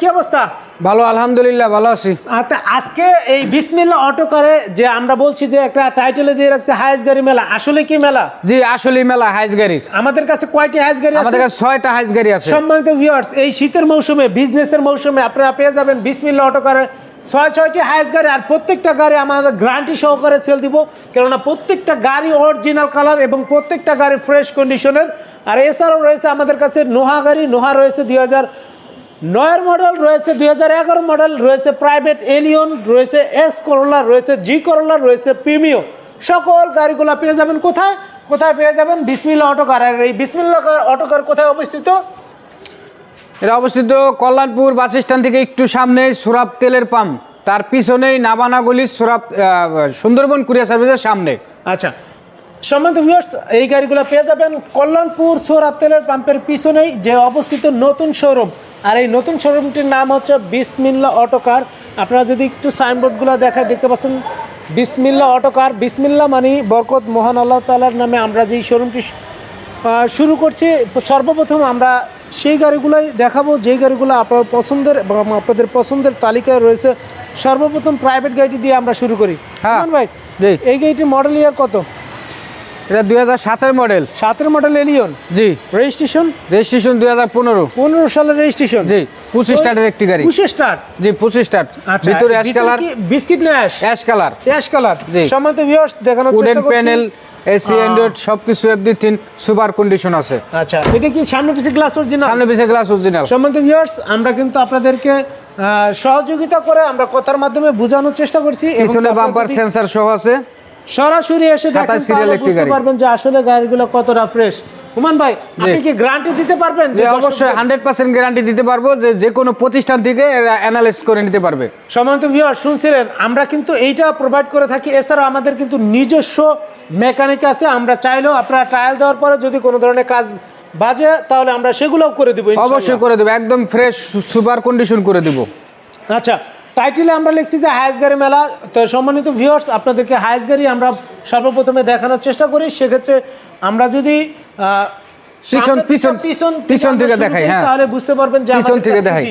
কি অবস্থা? ভালো আলহামদুলিল্লাহ ভালো আছি। আচ্ছা আজকে এই বিসমিল্লা অটো কারে যে আমরা বলছি যে একটা টাইটেলে দিয়ে রাখছে হাইস গাড়ি মেলা আসলে কি মেলা? জি আসলে মেলা হাইস গাড়ির। আমাদের কাছে কয়টি হাইস গাড়ি আমাদের কাছে ছয়টা হাইস গাড়ি আছে। সম্মানিত ভিউয়ার্স এই শীতের মৌসুমে বিজনেসের মৌসুমে আপনারা পেয়ে যাবেন বিসমিল্লা অটো কারে ছয় ছয়টি হাইস গাড়ি আর প্রত্যেকটা গাড়ি আমরা গ্যারান্টি সহকারে সেল দিব। কেননা প্রত্যেকটা গাড়ি অরিজিনাল কালার এবং প্রত্যেকটা গাড়ি ফ্রেশ কন্ডিশনের আর এছাড়াও রয়েছে আমাদের কাছে নোহা গাড়ি নোহা রয়েছে দুই হাজার নয়ের মডেল রয়েছে দুই হাজার এগারো মডেল রয়েছে প্রাইভেট এলিয়ন রয়েছে এস করোলা রয়েছে জি করোলা রয়েছে প্রিমিও সকল গাড়িগুলো পেয়ে যাবেন কোথায়? কোথায় পেয়ে যাবেন? বিসমিল্লা অটোকার আর এই বিসমিল্লা অটোকার কোথায় অবস্থিত? এটা অবস্থিত কল্যাণপুর বাস স্ট্যান্ড থেকে একটু সামনে সুরাব তেলের পাম্প। তার পিছনেই নাবানাগুলি সুরাব সুন্দরবন কুরিয়ার সার্ভিসের সামনে। আচ্ছা। সম্মানিত ভিউয়ার্স এই গাড়িগুলো পেয়ে যাবেন কল্যাণপুর সোরাব তেলের পাম্পের পিছনেই যে অবস্থিত নতুন শোরুম আর এই নতুন শোরুমটির নাম হচ্ছে বিসমিল্লা অটোকার আপনারা যদি একটু সাইনবোর্ডগুলো দেখায় দেখতে পাচ্ছেন বিসমিল্লা অটোকার বিসমিল্লা মানে বরকত মহান আল্লাহ তালার নামে আমরা যেই শোরুমটি শুরু করছি সর্বপ্রথম আমরা সেই গাড়িগুলোই দেখাবো যেই গাড়িগুলো আপনার পছন্দের এবং আপনাদের পছন্দের তালিকায় রয়েছে। সর্বপ্রথম প্রাইভেট গাড়িটি দিয়ে আমরা শুরু করি। হ্যাঁ। ভাই এই গাড়িটির মডেল ইয়ার কত? এটা দুই হাজার সাতের মডেল। সাতের model Allion G. Registration registration দুই হাজার পনেরো। পনেরো সালের রেজিস্ট্রেশন জি পঁচিশ স্টার্টের একটি গাড়ি। পুশে স্টার জি পঁচিশ স্টার্ট আচ্ছা ভিতরে অ্যাশ কালার বিস্কিট না ash ash colour ash colour G. সম্মানিত ভিউয়ার্স দেখানোর চেষ্টা করছি। Panel AC. অ্যান্ড্রয়েড সব কিছু এফডি তিন সুপার কন্ডিশন আছে। আচ্ছা এটা কি সামনে পিছে গ্লাস অরিজিনাল সামনে পিছিয়ে গ্লাস অরিজিনাল সম্মানিত ভিউয়ার্স আমরা কিন্তু আপনাদেরকে সহযোগিতা করে আমরা কথার মাধ্যমে বোঝানোর চেষ্টা করছি। পিছনে বাম্পার সেন্সার সহ আছে। সরাসরি এসে দেখেন তাহলে বুঝতে পারবেন যে আসলে গাড়িগুলো কতটা ফ্রেশ হুমান ভাই আপনি কি গ্যারান্টি দিতে পারবেন যে অবশ্যই হান্ড্রেড পার্সেন্ট গ্যারান্টি দিতে পারব যে যে কোনো প্রতিষ্ঠান থেকে অ্যানালাইস করে নিতে পারবে। সম্মানিত ভিউয়ার শুনছিলেন? আমরা কিন্তু এইটা প্রোভাইড করে থাকি। এছাড়া আমাদের কিন্তু নিজস্ব মেকানিক আছে। আমরা চাইলেও আপনারা ট্রায়াল দেওয়ার পরে যদি কোনো ধরনের কাজ বাজে তাহলে আমরা সেগুলোও করে দেবো অবশ্যই করে দেবো। একদম ফ্রেশ সুপার কন্ডিশন করে দেবো। আচ্ছা টাইটেলে আমরা লিখছি যে হায়াস গাড়ি মেলা। তো সম্মানিত ভিউয়ার্স আপনাদেরকে হায়াস গাড়ি আমরা সর্বপ্রথমে দেখানোর চেষ্টা করি। সেক্ষেত্রে আমরা যদি আহ, পিছন- পিছন- পিছন থেকে দেখাই, হ্যাঁ। তাহলে বুঝতে পারবেন যে ইউজ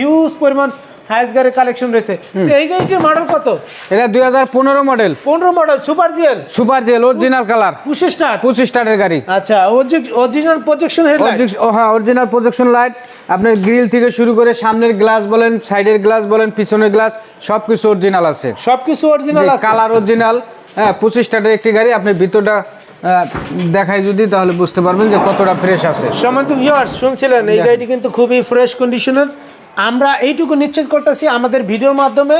হিউজ পরিমাণ হায়েস্ট গাড়ির কালেকশন রয়েছে। তো এই গাড়িটির মডেল কত? এটা দুই হাজার পনেরো মডেল পনেরো model super GL super GL original colour পুশে star পঁচিশ স্টারের গাড়ি। আচ্ছা অরিজিনাল প্রজেকশন হেডলাইট হ্যাঁ অরিজিনাল প্রজেকশন লাইট আপনার গ্রিল থেকে শুরু করে সামনের গ্লাস বলেন সাইডের গ্লাস বলেন পিছনের গ্লাস সবকিছু অরিজিনাল আছে। সবকিছু অরিজিনাল আছে? কালার অরিজিনাল হ্যাঁ পঁচিশ স্টারের একটি গাড়ি আপনি ভিতরটা দেখাই যদি তাহলে বুঝতে পারবেন যে কতটা ফ্রেশ আছে। সম্মানিত ভিউয়ার্স শুনছিলেন এই গাড়িটি কিন্তু খুবই ফ্রেশ কন্ডিশনের আমরা এইটুকু নিশ্চিত করতেছি আমাদের ভিডিওর মাধ্যমে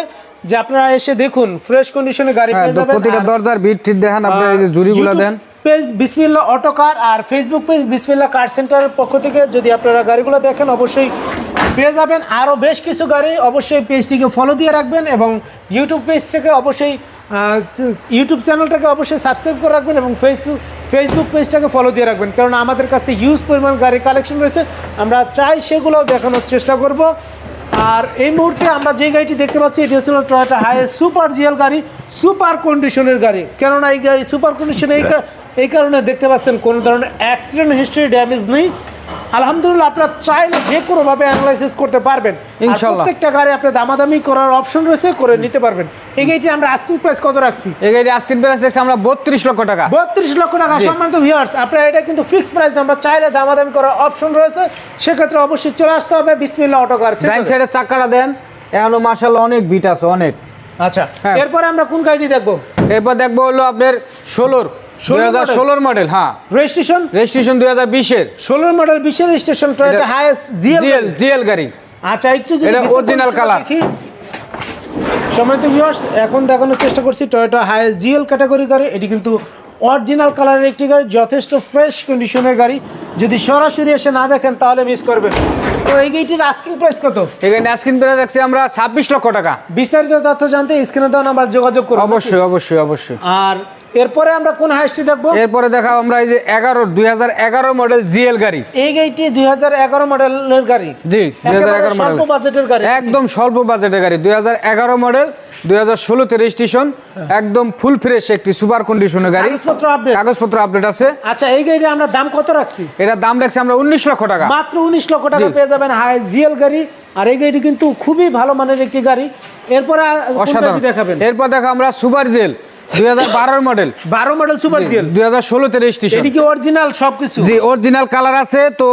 যে আপনারা এসে দেখুন ফ্রেশ কন্ডিশনে গাড়ি হ্যাঁ পেয়ে যাবেন। প্রতিটা দরজার ভিড় ঠিক দেখেন আপনি এই যে দেন। পেজ বিসমিল্লা অটো কার আর ফেসবুক পেজ বিসমিল্লা কার সেন্টারের পক্ষ থেকে যদি আপনারা গাড়িগুলো দেখেন অবশ্যই পেয়ে যাবেন। আরও বেশ কিছু গাড়ি অবশ্যই পেজটিকে ফলো দিয়ে রাখবেন এবং ইউটিউব পেজ থেকে অবশ্যই ইউটিউব চ্যানেলটাকে অবশ্যই সাবস্ক্রাইব করে রাখবেন এবং ফেসবুক ফেসবুক পেজটাকে ফলো দিয়ে রাখবেন। কারণ আমাদের কাছে হিউজ পরিমাণ গাড়ি কালেকশন রয়েছে। আমরা চাই সেগুলোও দেখানোর চেষ্টা করব। আর এই মুহূর্তে আমরা যে গাড়িটি দেখতে পাচ্ছি, এটি হচ্ছিল টয়োটা হাইয়েস্ট সুপার জিএল গাড়ি সুপার কন্ডিশনের গাড়ি। কেননা এই গাড়ি সুপার কন্ডিশনে এই কারণে দেখতে পাচ্ছেন কোনো ধরনের অ্যাক্সিডেন্ট হিস্ট্রি ড্যামেজ নেই। আলহামদুলিল্লাহ আপনারা চাইলে যে কোনোভাবে অ্যানালাইসিস করতে পারবেন। আর ইনশাল্লাহ। প্রত্যেকটা গাড়ি আপনি দামাদামি করার অপশন রয়েছে করে নিতে পারবেন। এই গাড়িটি আমরা আস্কিং প্রাইস কত রাখছি? এই গাড়ি আজকের প্রাইস দেখছি আমরা বত্রিশ লক্ষ টাকা। বত্রিশ লক্ষ টাকা সম্মানিত ভিউয়ার্স আপনার এটা কিন্তু ফিক্সড প্রাইস আমরা চাইলে দামাদামি করার অপশন রয়েছে। সেক্ষেত্রে অবশ্যই চলে আসতে হবে বিসমিল্লা অটো কার ডাইন সাইডের চাকাটা দেন এখনও মার্শাল অনেক বিট আছে অনেক। আচ্ছা হ্যাঁ। এরপরে আমরা কোন গাড়িটি দেখব? এরপর দেখব হলো আপনার ষোলোর? ষোলোর মডেল হ্যাঁ। রেজিস্ট্রেশন রেজিস্ট্রেশন দুই হাজার বিশের। ষোলোর মডেল বিশের station Toyota Hiace GL GL গাড়ি। আচ্ছা একটু এটা colour। দেখি। সম্মানিত ভিউয়ার্স এখন দেখানোর চেষ্টা করছি টয়োটা হাইয়েস্ট জিএল ক্যাটাগরি গাড়ি। এটি কিন্তু অরিজিনাল কালারের একটি গাড়ি যথেষ্ট ফ্রেশ কন্ডিশনের গাড়ি। যদি সরাসরি এসে না দেখেন তাহলে মিস করবেন। তো এই গাড়িটির আস্কিং প্রাইস কত? এখানে আজকিন প্রাইস দেখছি আমরা ছাব্বিশ লক্ষ টাকা। বিস্তারিত তথ্য জানতে স্ক্রিনে দেওয়া নাম্বার যোগাযোগ করুন। অবশ্যই অবশ্যই অবশ্যই। আর এরপরে আমরা কোন হাইস্টটি দেখব? এরপরে দেখা আমরা এই যে এগারো দুই হাজার এগারো মডেল জিএল গাড়ি। এই গাড়িটি দুই হাজার এগারো মডেলের গাড়ি। জি দুই স্বল্প বাজেটের গাড়ি। একদম স্বল্প বাজেটের গাড়ি। দুই হাজার এগারো মডেল দুই হাজার ষোলোতে রেজিস্ট্রেশন একদম ফুল ফ্রেশ একটি সুপার কন্ডিশনের গাড়ি। কাগজপত্র আপডেট কাগজপত্র আপডেট আছে। আচ্ছা এই গাড়িটা আমরা দাম কত রাখছি? এটার দাম রাখছি আমরা উনিশ লক্ষ টাকা। মাত্র উনিশ লক্ষ টাকা পেয়ে যাবেন হাই জিএল গাড়ি। আর এই গাড়িটি কিন্তু খুবই ভালো মানের একটি গাড়ি। এরপরে দেখাবেন। এরপর দেখো আমরা সুপার জেল দুই হাজার বারোর মডেল বারো মডেল সুপার রেজিস্ট্রেশন এটি কি অরিজিনাল সবকিছু? জি অরিজিনাল কালার আছে তো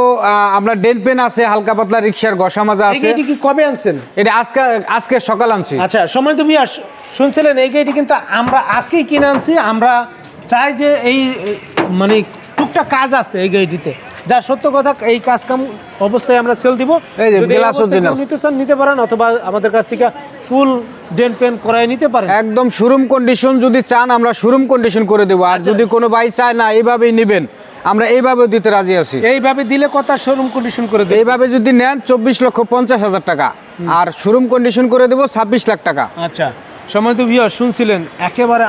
আমরা ডেন পেন আছে হালকা পাতলা ঘষা মাজা আছে। কি কবে আনছেন? এটা আজকে আজকে সকাল আনছি। আচ্ছা সময় তো বিয়াস শুনছিলেন এই গাড়িটি কিন্তু আমরা আজকেই কিনে আনছি আমরা চাই যে এই মানে টুকটাক কাজ আছে এই গাড়িটিতে। যা সত্য কথা এই কাজ কাম অবস্থায় আমরা সেল দিব। নিতে চান নিতে পারেন অথবা আমাদের কাছ থেকে ফুল ডেন পেন করাই নিতে পারেন। একদম শোরুম কন্ডিশন যদি চান আমরা শোরুম কন্ডিশন করে দেবো। আর আচ্ছা। যদি কোনো ভাই চায় না এইভাবেই নেবেন। আমরা এইভাবে দিতে রাজি আছি। এইভাবে দিলে কথা শোরুম কন্ডিশন করে দেবে এইভাবে যদি নেন চব্বিশ লক্ষ পঞ্চাশ হাজার টাকা। আর শোরুম কন্ডিশন করে দেবো ছাব্বিশ লাখ টাকা। আচ্ছা। সময় তো ভিও শুনছিলেন একেবারে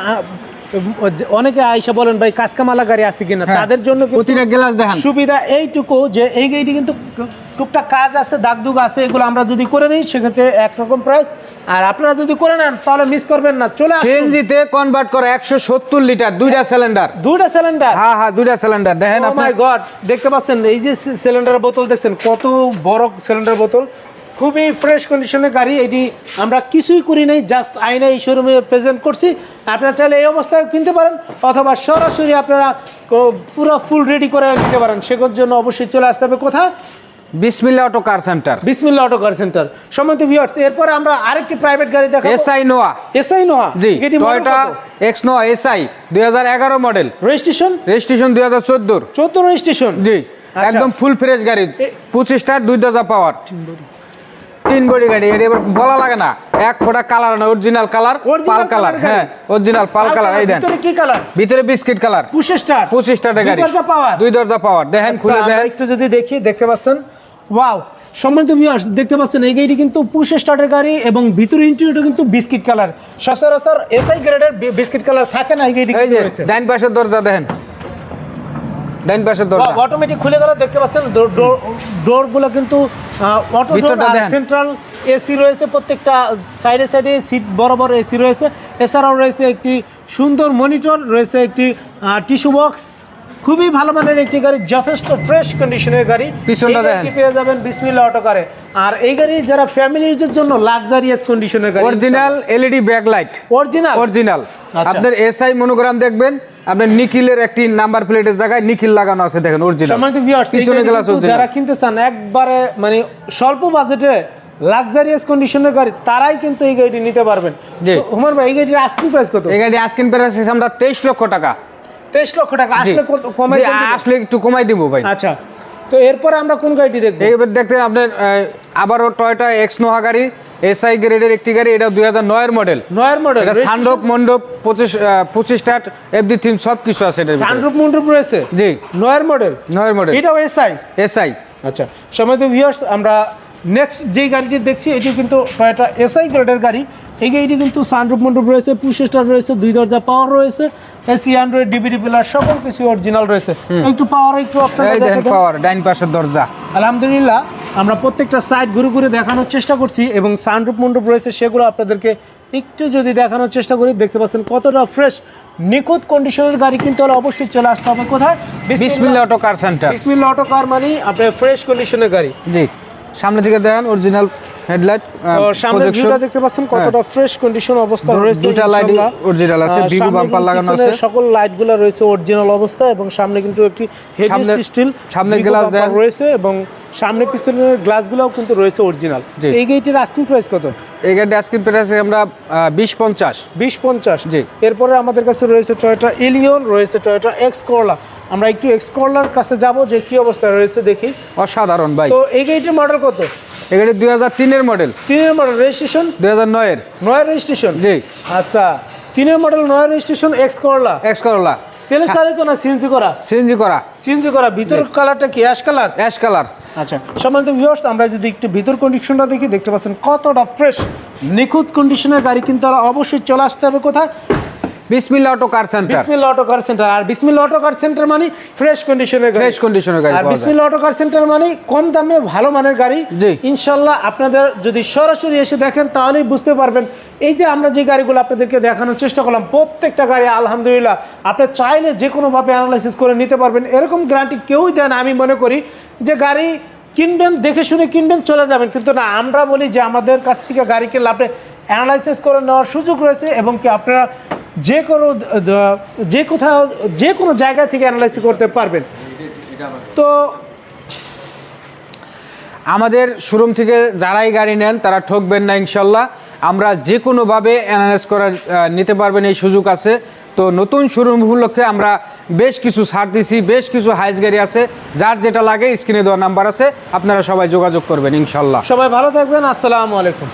অনেকে আইসা বলেন ভাই কাজকামালা গাড়ি আছে কিনা? হ্যাঁ। তাদের জন্য প্রতিটা গ্লাস দেখান। সুবিধা এইটুকু যে এই গাড়িটি কিন্তু টুকটাক কাজ আছে দাগ দুগ আছে এগুলো আমরা যদি করে দিই সেক্ষেত্রে একরকম প্রাইস আর আপনারা যদি করে নেন তাহলে মিস করবেন না। চলে সিএনজিতে কনভার্ট করা একশো সত্তর লিটার দুইটা সিলিন্ডার দুইটা সিলিন্ডার হ্যাঁ হ্যাঁ দুইটা সিলিন্ডার দেখেন ও আপনি। মাই গড দেখতে পাচ্ছেন এই যে সিলিন্ডার বোতল দেখছেন কত বড় সিলিন্ডার বোতল। খুবই ফ্রেশ কন্ডিশনের গাড়ি এটি আমরা কিছুই করি নাই জাস্ট আইনে এই শোরুমে প্রেজেন্ট করছি। আপনারা চাইলে এই অবস্থায় কিনতে পারেন অথবা সরাসরি আপনারা পুরো ফুল রেডি করে নিতে পারেন। সেগুলোর জন্য অবশ্যই চলে আসতে হবে কোথায়? Bismillah auto car centre. Bismillah auto car centre. সম্মানিত ভিউয়ার্স এরপরে আমরা আরেকটি প্রাইভেট গাড়ি দেখাবো। SI Noah SI Noah G Toyota X Noah SI দুই হাজার এগারো মডেল রেজিস্ট্রেশন রেজিস্ট্রেশন দুই হাজার চোদ্দোর। চোদ্দ রেজিস্ট্রেশন জি আচ্ছা। একদম ফুল ফ্রেশ গাড়ি। এ- পঁচিশ স্টার দুই দরজা পাওয়ার তিন বডি গাড়ি এটা এবার বলা লাগে না। এক ফোটা কালার না অরিজিনাল কালার পাল কালার হ্যাঁ অরিজিনাল পাল কালার এই দেন। ভিতরে কি কালার ভিতরে বিস্কিট কালার পুশ স্টার পঁচিশ স্টারের গাড়ি। দরজা পাওয়ার দুই দরজা পাওয়ার দেখেন খুলে আচ্ছা, দেখেন। একটু যদি দেখি দেখতে পাচ্ছেন? ওয়াও সম্মানিত ভিউয়ার্স দেখতে পাচ্ছেন এই গাড়িটি কিন্তু পুশ স্টার্টের গাড়ি এবং ভিতরে ইন্টেরিয়রটা কিন্তু বিস্কিট কালার সচরাচর এসআই গ্রেডের বিস্কিট কালার থাকে না এই গাড়িটি এই যে ডাইন পাশের দরজা দেখেন। ডাইন পাশের দরজা। অটোমেটিক খুলে গেল দেখতে পাচ্ছেন ডোরগুলো কিন্তু অটো সেন্ট্রাল এসি রয়েছে প্রত্যেকটা সাইডে সাইডে সিট বরাবর এসি রয়েছে। এছাড়াও রয়েছে একটি সুন্দর মনিটর রয়েছে একটি টিস্যু বক্স খুবই ভালো মানের একটি গাড়ি যথেষ্ট ফ্রেশ কন্ডিশনের গাড়ি। পিছনটা দেখেন। পেয়ে যাবেন বিসমিল্লা অটো কারে আর এই গাড়ি যারা ফ্যামিলি ইউজের জন্য লাক্সারিয়াস কন্ডিশনের গাড়ি original LED backlight original original. আপনার এসআই মনোগ্রাম দেখবেন আপনার নিখিলের একটি নাম্বার প্লেটের জায়গায় নিখিল লাগানো আছে দেখেন অরিজিনাল সম্মানিত ভিউয়ার্স যারা কিনতে চান একবারে মানে স্বল্প বাজেটে লাক্সারিয়াস কন্ডিশনের গাড়ি তারাই কিন্তু এই গাড়িটি নিতে পারবেন। হুমার ভাই এই গাড়ির আস্কিং প্রাইস কত? এই গাড়ি আজকিন প্রাইস আমরা তেইশ লক্ষ টাকা। তেইশ লক্ষ টাকা। আসলে কমাই আসলে একটু কমাই দিব ভাই। আচ্ছা তো এরপরে আমরা কোন গাড়িটি দেখব? এবার দেখতে আপনার আবারও টয়টা এক্স নোহা গাড়ি এসআই গ্রেডের একটি গাড়ি এটা দুই হাজার নয়ের মডেল নয়ের মডেল এটা সানরূপ মণ্ডপ পঁচিশ পঁচিশ স্টার্ট এফডি থিম সব কিছু আছে ভিতরে। সানরূপ মন্ডপ রয়েছে? জি। নয়ের মডেল নয়ের মডেল এটাও এসআই এসআই আচ্ছা সময় তো ভিউয়ার্স আমরা নেক্সট যেই গাড়িটি দেখছি এটি কিন্তু টয়োটা এসআই গ্রেডের গাড়ি। এই গাড়িটি কিন্তু সানরুফ মন্ডপ রয়েছে পুশ স্টার রয়েছে দুই দরজা পাওয়ার রয়েছে এসি অ্যান্ড্রয়েড ডিবিডি পিলার সকল কিছু অরিজিনাল রয়েছে। একটু পাওয়ার একটু অপশন পাওয়ার ডাইন পাশের দরজা। আলহামদুলিল্লাহ আমরা প্রত্যেকটা সাইড ঘুরে ঘুরে দেখানোর চেষ্টা করছি এবং সানরুফ মন্ডপ রয়েছে সেগুলো আপনাদেরকে একটু যদি দেখানোর চেষ্টা করি দেখতে পাচ্ছেন কতটা ফ্রেশ নিখুঁত কন্ডিশনের গাড়ি কিন্তু হলে অবশ্যই চলে আসতে হবে কোথায়? Bismillah auto car centre Bismillah auto car মানে আপনার ফ্রেশ কন্ডিশনের গাড়ি। জি। সামনে থেকে দেখেন অরিজিনাল হেডলাইট তো সামনের ভিউটা দেখতে পাচ্ছেন কতটা ফ্রেশ কন্ডিশন অবস্থা রয়েছে দুটা ইনশাআল্লাহ। original আছে, সামনে bumper এবং লাগানো আছে। সকল লাইটগুলো রয়েছে অরিজিনাল অবস্থা এবং সামনে কিন্তু একটি হেভি স্টিল সামনে glass দেন। রয়েছে এবং সামনে পিছনের গ্লাসগুলোও কিন্তু রয়েছে অরিজিনাল এই গাড়িটির আস্কিং প্রাইস কত এই গাড়ি আজকের প্রাইস আমরা বিশ পঞ্চাশ বিশ পঞ্চাশ জি। এরপরে আমাদের কাছে রয়েছে টয়োটা এলিয়ন রয়েছে টয়োটা এক্স করলা আমরা একটু এক্স করলার কাছে যাব যে কি অবস্থায় রয়েছে দেখি। অসাধারণ ভাই। তো এই গাড়িটির মডেল কত? এই গাড়ি দুই হাজার তিনের মডেল তিনের মডেল রেজিস্ট্রেশন দুই হাজার নয়ের। নয় রেজিস্ট্রেশন জি। আচ্ছা তিনের মডেল নয় registration X Corolla X Corolla তেলে চালিত না সিএনজি করা? সিএনজি করা। সিএনজি করা। ভিতর কালারটা কি অ্যাশ কালার অ্যাশ কালার আচ্ছা সম্মানিত ভিউয়ার্স আমরা যদি একটু ভিতর কন্ডিশনটা দেখি দেখতে পাচ্ছেন কতটা ফ্রেশ নিখুঁত কন্ডিশনের গাড়ি কিন্তু অবশ্যই চলে আসতে হবে কোথায়? Bismillah auto car centre Bismillah auto car centre আর বিসমিল্লা অটো কার সেন্টার মানে ফ্রেশ কন্ডিশনের গাড়ি। Condition এর গাড়ি আর। বিসমিল্লা অটো কার সেন্টার মানে কম দামে ভালো মানের গাড়ি। ইনশাল্লাহ আপনাদের যদি সরাসরি এসে দেখেন তাহলেই বুঝতে পারবেন। এই যে আমরা যে গাড়িগুলো আপনাদেরকে দেখানোর চেষ্টা করলাম প্রত্যেকটা গাড়ি আলহামদুলিল্লাহ আপনি চাইলে যে কোনোভাবে অ্যানালাইসিস করে নিতে পারবেন। এরকম গ্যারান্টি কেউই দেন আমি মনে করি যে গাড়ি কিনবেন দেখে শুনে কিনবেন চলে যাবেন। কিন্তু না আমরা বলি যে আমাদের কাছ থেকে গাড়ি কিনলে আপনি অ্যানালাইসিস করে নেওয়ার সুযোগ রয়েছে এবং কি আপনারা যে কোনো যে কোথাও, যে কোনো জায়গা থেকে অ্যানালাইসিস করতে পারবেন। তো আমাদের শোরুম থেকে যারাই গাড়ি নেন, তারা ঠকবেন না ইনশাল্লাহ। আমরা যে কোনোভাবে অ্যানালাইজ করার নিতে পারবেন, এই সুযোগ আছে। তো নতুন শোরুম উপলক্ষে আমরা বেশ কিছু ছাড় দিছি, বেশ কিছু হাইস গাড়ি আছে। যার যেটা লাগে স্ক্রিনে দেওয়া নাম্বার আছে। আপনারা সবাই যোগাযোগ করবেন ইনশাল্লাহ। সবাই ভালো থাকবেন। আসসালামু আলাইকুম।